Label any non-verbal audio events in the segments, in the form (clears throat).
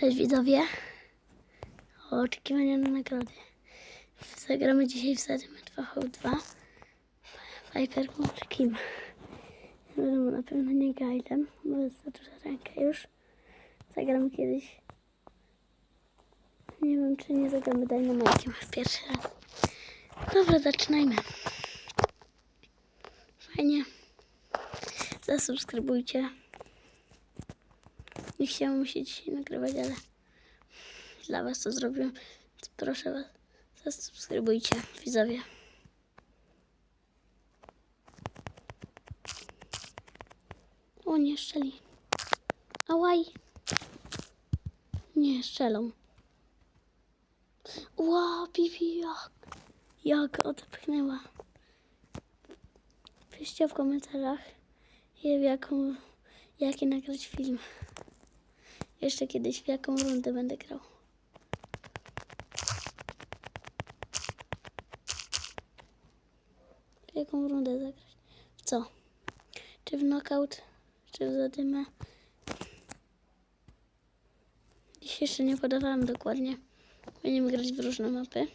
Cześć widzowie. Oczekiwania na nagrody. Zagramy dzisiaj w Sademy 2v2. Viperką czy kim? Nie wiadomo, na pewno nie Gailem, bo jest za duża ręka już. Zagramy kiedyś. Nie wiem, czy nie zagramy Dynamite'iem w pierwszy raz. Dobra, zaczynajmy. Fajnie. Zasubskrybujcie. Nie chciałam się dzisiaj nagrywać, ale dla Was to zrobiłem. Proszę Was, zasubskrybujcie, widzowie. O, nie szczeli. Ałaj. Nie, szczelą. Ła, Bibi, jak, jak odepchnęła. Piszcie w komentarzach, jaką, jaki nagrać film. Jeszcze kiedyś w jaką rundę będę grał. W jaką rundę zagrać? Co? Czy w knockout? Czy w zadymę? Dziś jeszcze nie podawałam dokładnie. Będziemy grać w różne mapy.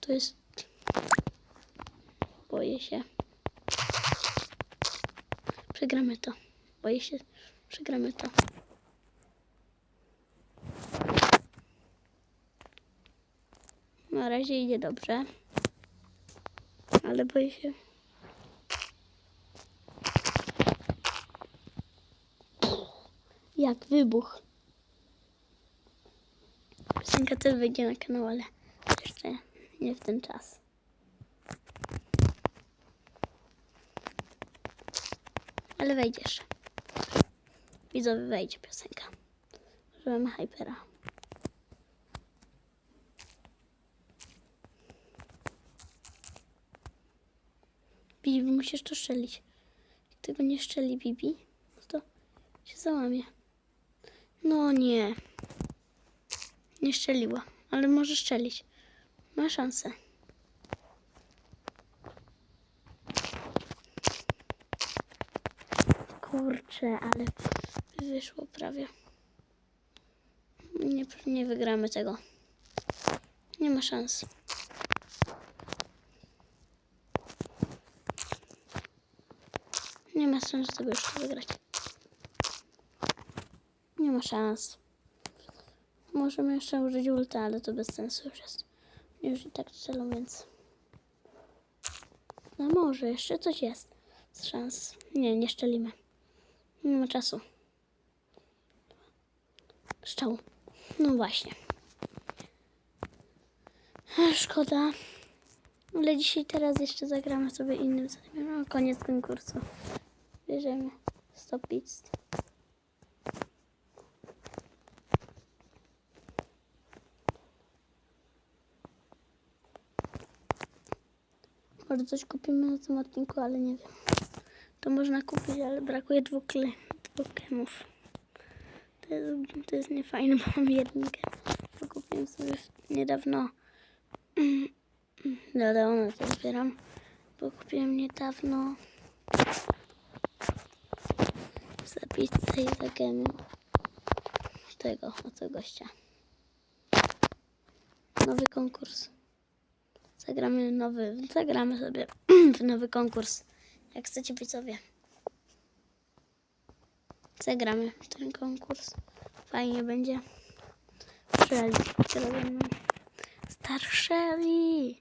To jest... Boję się. Przegramy to. Boję się. Przegramy to. Na razie idzie dobrze. Ale boję się. Jak wybuch. Piosenka też wyjdzie na kanał, ale jeszcze nie w ten czas. Ale wejdziesz. Widzowie, wejdzie piosenka. Użyłem hypera. Bibi, musisz to szczelić. Jak tego nie szczeli Bibi, no to się załamie. No nie. Nie szczeliła, ale może szczelić. Ma szansę. Kurczę, ale wyszło prawie. Nie, nie wygramy tego. Nie ma szans. Nie ma sensu już to wygrać. Nie ma szans. Możemy jeszcze użyć ulta, ale to bez sensu już jest. Już i tak strzelą, więc... No może, jeszcze coś jest. Z szans. Nie, nie szczelimy. Nie ma czasu. Szczał. No właśnie. Szkoda. Ale dzisiaj teraz jeszcze zagramy sobie innym zadaniem. No, koniec konkursu. Bierzemy 100 pizz. Może coś kupimy na tym odcinku, ale nie wiem. To można kupić, ale brakuje dwóch, dwóch gemów. To jest, to jest niefajne, bo mam jeden gem. Kupiłem sobie niedawno. Dobra, one to zbieram. Bo kupiłem niedawno za pizzę i za gemy. Tego, oto gościa. Nowy konkurs. Zagramy nowy, zagramy sobie (clears throat) w nowy konkurs. Jak chcecie widzowie. Zagramy ten konkurs. Fajnie będzie. Zrobimy. Star Shelly.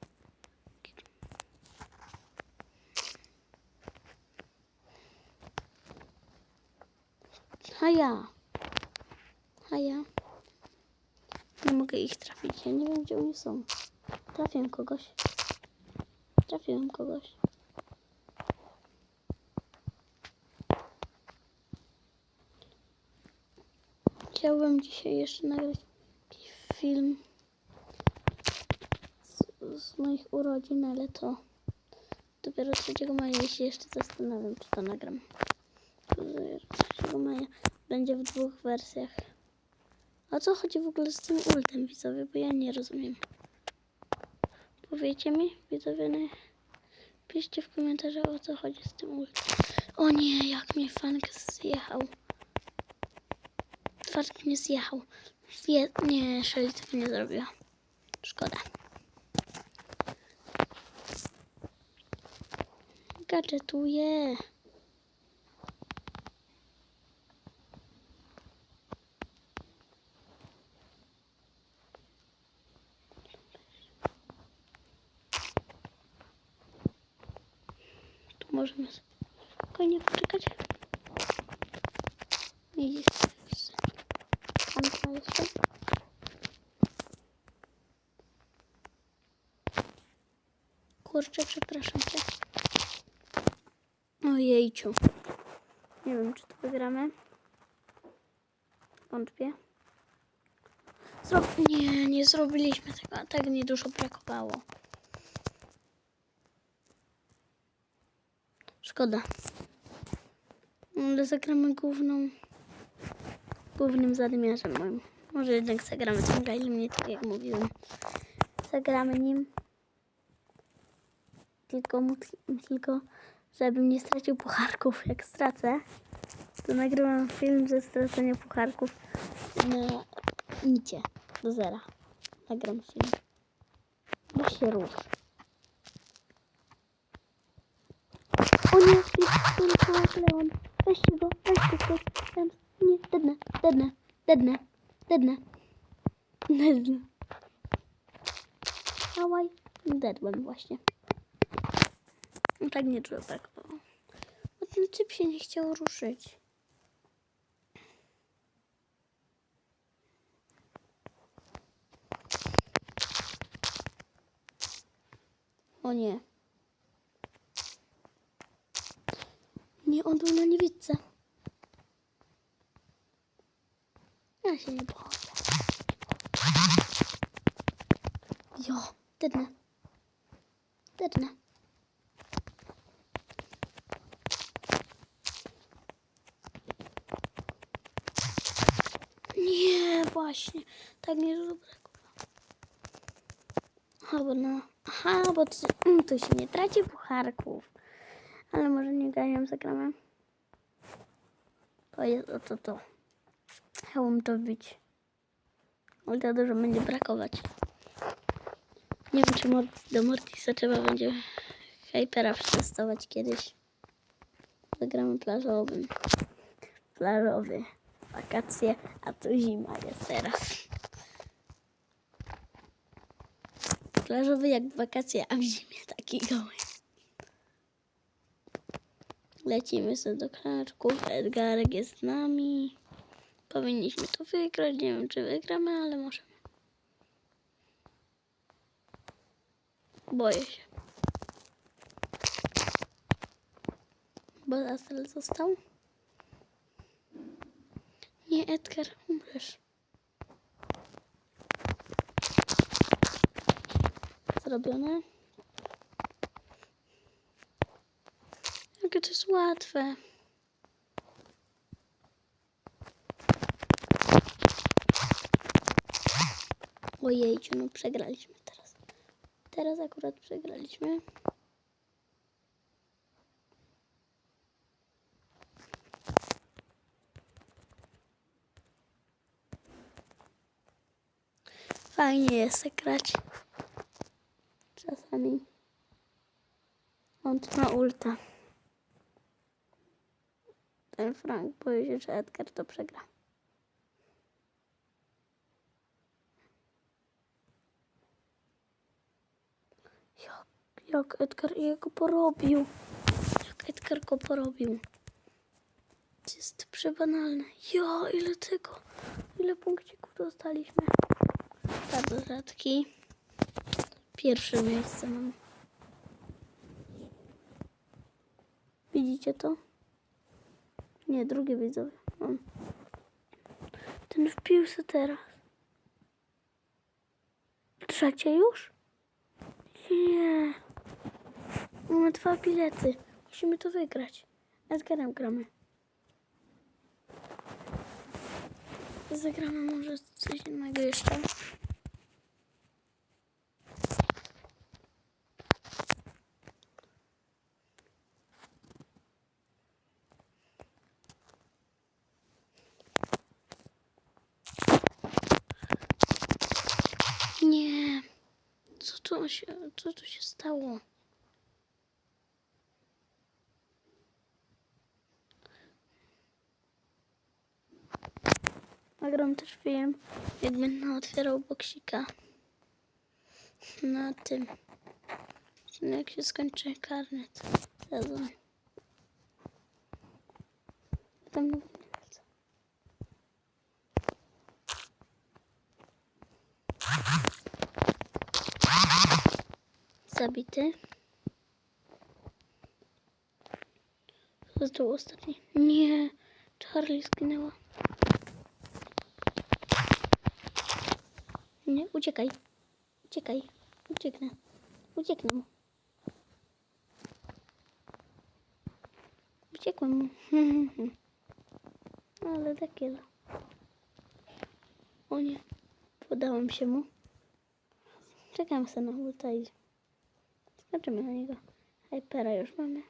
Haja. Haja. Nie mogę ich trafić. Ja nie wiem, gdzie oni są. Trafiłem kogoś. Trafiłem kogoś. Dzisiaj jeszcze nagrać film z, z moich urodzin, ale to dopiero 3 maja, jeśli jeszcze zastanawiam, czy to nagram. 3 maja będzie w dwóch wersjach. O co chodzi w ogóle z tym ultem, widzowie, bo ja nie rozumiem. Powiecie mi, widzowie, na- Piszcie w komentarzach o co chodzi z tym ultem. O nie, jak mnie fank zjechał. Fank mnie zjechał. Zje... Nie, Shelly tego nie zrobiła. Szkoda. Gadżetuję. Tu możemy spokojnie poczekać. Nie jest Anka jeszcze. Kurczę, przepraszam cię. Ojejciu. Nie wiem, czy to wygramy. Wątpię. Nie, nie zrobiliśmy tego. Tak mi dużo brakowało. Szkoda. Ale zagramy główną. Głównym zadymiarzem moim. Może jednak zagramy tym Gailem, nie tak jak mówiłem. Zagramy nim. Tylko, tylko żebym nie stracił pucharków. Jak stracę, to nagrywam film ze stracenia pucharków na nicie do zera. Nagram film. Bo się rusz. O nie, jest Leon. Weźcie go, weźcie go. Nie, dednę, dednę, dednę, dednę. Dednę. Ałaj, dedłem właśnie. No tak nie czuję brakowało. Bo ten typ się nie chciał ruszyć. O nie. Nie, on był na niewidce. Ja się nie boję. Jo, dednę. Dednę. Nie, właśnie. Tak nie dużo brakowało. Aha, bo no. Aha, bo tu, mm, tu się nie traci pucharków. Ale może nie ganiam zagramy. To jest oto to. Chciałbym to wbić. Ale to dużo będzie brakować. Nie wiem, czy do Mortisa trzeba będzie Hypera przetestować kiedyś. Zagramy plażowym. Plażowy. Wakacje, a tu zima jest teraz. Plażowy jak w wakacje, a w zimie taki goły. Lecimy sobie do klaczków. Edgarek jest z nami. Powinniśmy to wygrać. Nie wiem, czy wygramy, ale możemy. Boję się. Bo Asel został. Nie, Edgar, umrzesz. Zrobione. Jakie to jest łatwe. Ojejciu, no przegraliśmy teraz. Teraz akurat przegraliśmy. Fajnie jest tak grać. Czasami. On ma ulta. Ten Frank boję się, że Edgar to przegra. Jak, jak Edgar jego porobił. Jak Edgar go porobił. Jest przebanalne. Ja, ile tego. Ile punkcików dostaliśmy. Rzadki. Pierwsze miejsce mam. Widzicie to? Nie, drugie widzowie. Mam. Ten wpił się teraz. Trzecie już? Nie. Mamy dwa bilety. Musimy to wygrać. Edgarem gramy. Zagramy może coś innego jeszcze. Się, co tu się stało? Nagram też film, jak będę otwierał boksika. Na tym. No jak się skończy karnet. Sezon. Tam nie. Zabity. Został ostatni. Nie, Charlie zginęła. Nie, uciekaj. Uciekaj. Ucieknę. Ucieknę mu. Uciekłem mu. (laughs) Ale takie. O nie. Podałem się mu. Czekam sobie na ulta skoczymy na niego. Hypera już mamy.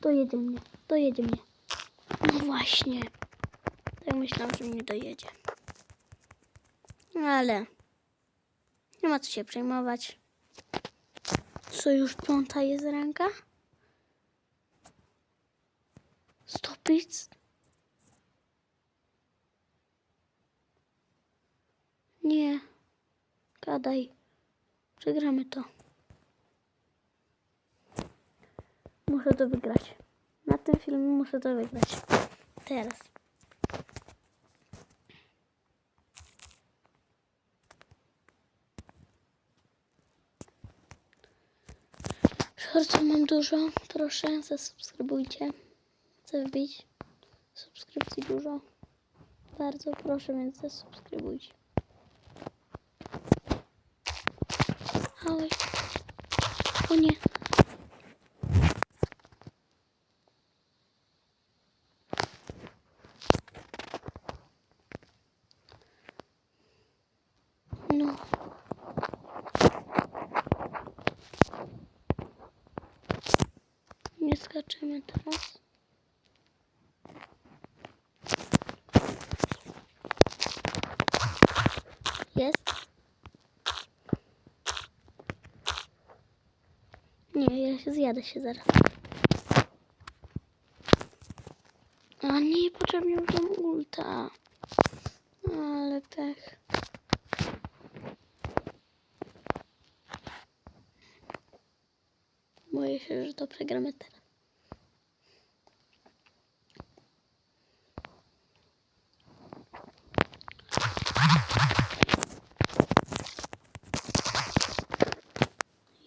Dojedzie mnie, dojedzie mnie. No właśnie. Tak myślałam, że mnie dojedzie. Ale nie ma co się przejmować. Co już piąta jest ręka? Stopic? Nie. Gadaj. Przegramy to. Muszę to wygrać. Na tym filmie muszę to wygrać. Teraz. Shortów mam dużo. Proszę, zasubskrybujcie. Chcę wbić subskrypcji dużo. Bardzo proszę, więc zasubskrybujcie. Oj. O nie. No. Skaczemy teraz. Jest. Nie, ja się zjadę się zaraz. A nie, potrzebnie użyłem ulta. Ale pech. Boję się, że to przegramy teraz.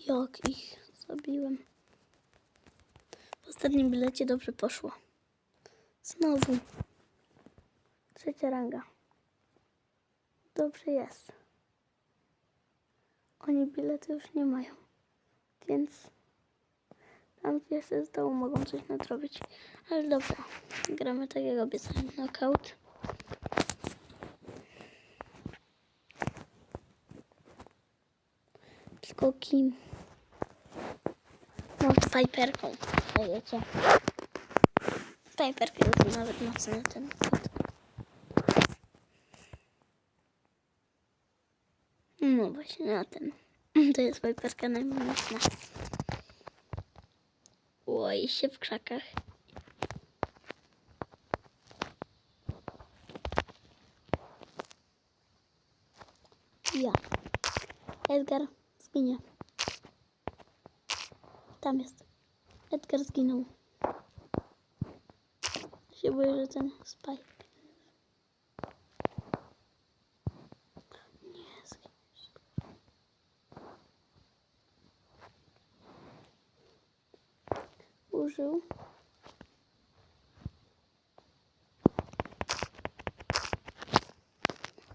Jak ich zabiłem. W bilecie dobrze poszło. Znowu. Trzecia ranga. Dobrze jest. Oni bilety już nie mają. Więc tam jeszcze z dołu mogą coś nadrobić. Ale dobra. Gramy tak jak obiecałem. Knockout. Tylko kim? No z Piperką. Dajecie. Piperka jest nawet mocny ten kot. No właśnie na ten. To jest Piperka najmocna. Oj, się w krzakach. Ja. Edgar zginie. Tam jest. Edgar zginął. Boję, że ten Spike. Użył.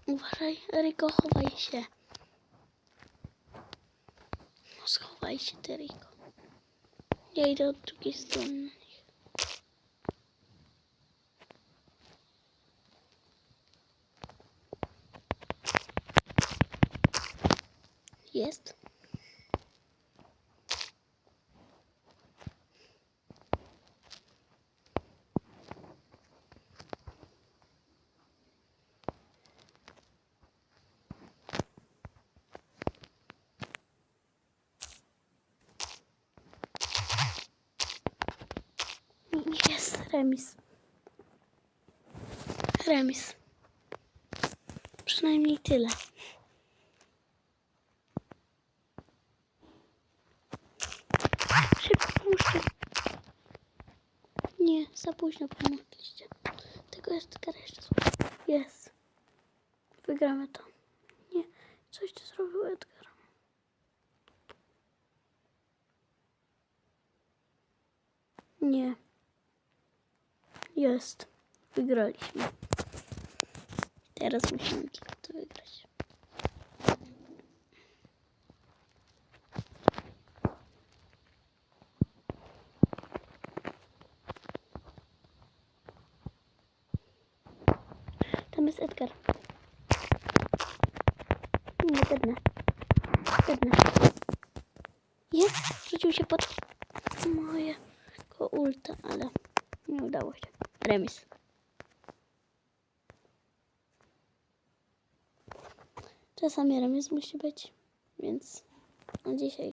Uważaj, Ryko, chowaj się. No schowaj się, ty. Ja idę od drugiej strony Jest. Jest remis. Remis. Przynajmniej tyle. Nie, za późno pomogliście. Tego jest Edgar jeszcze. Jest. Wygramy to. Nie, coś ty zrobił Edgar. Nie. Jest. Wygraliśmy. Teraz musimy to wygrać. Tam jest Edgar. Nie, Edna. Edna. Jest, rzucił się pod moje ko ulta, ale nie udało się. Remis. Czasami remis musi być, więc na dzisiaj